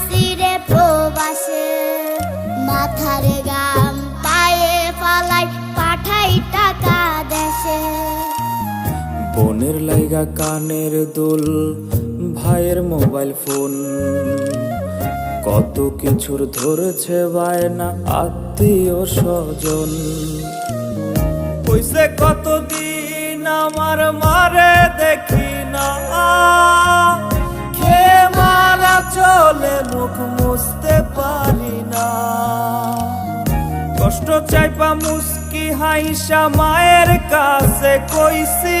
আইসি রে প্রবাসে। মাথারে গাম পায়ে ফালাই পাঠাই টাকা দেশে। বোনের লাইগা কানের দুল ভাইয়ের মোবাইল ফোন। কত কিছুর ধরেছে বায়না আত্মীয় স্বজন। কইছে কতদিন আমার মারে দেখি কষ্ট চাইপা মুস্কি হাইসা মায়ের কাছে কইছি।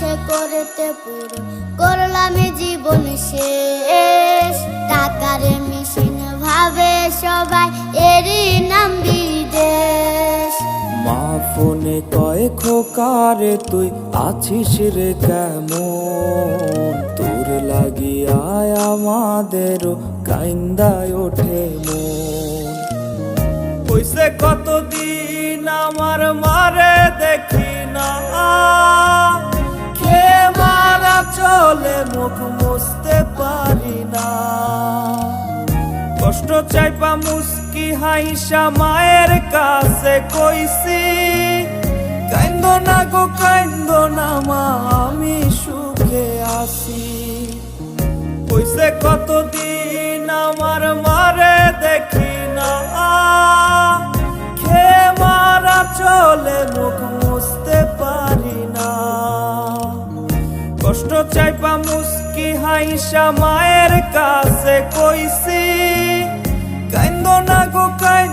ইচ্ছে করতে পুরো করলাম জীবন শেষ। টাকার মেশিন ভাবে সবাই এরই নাম বিদেশ। মা ফোনে কয় খোকারে তুই আছিস রে কেমন? তোর লাগিয়ায় আমাদেরও কাইন্দায় ওঠে মন। কইছে কতদিন আমার মারে দেখি? কষ্ট চাইপা মুস্কি হাইসা মায়ের কাছে কইছি, কাইন্দ না গো, কাইন্দ না মা, আমি সুখে আছি। কইছে, কতদিন আমার মারে দেখি না। খে মারা চলে মুখ মুছতে পারি না। কষ্ট চাইপা মুস্কি হাইসা মায়ের কাছে কইছি কাইন্দ না গো কাইন্দ।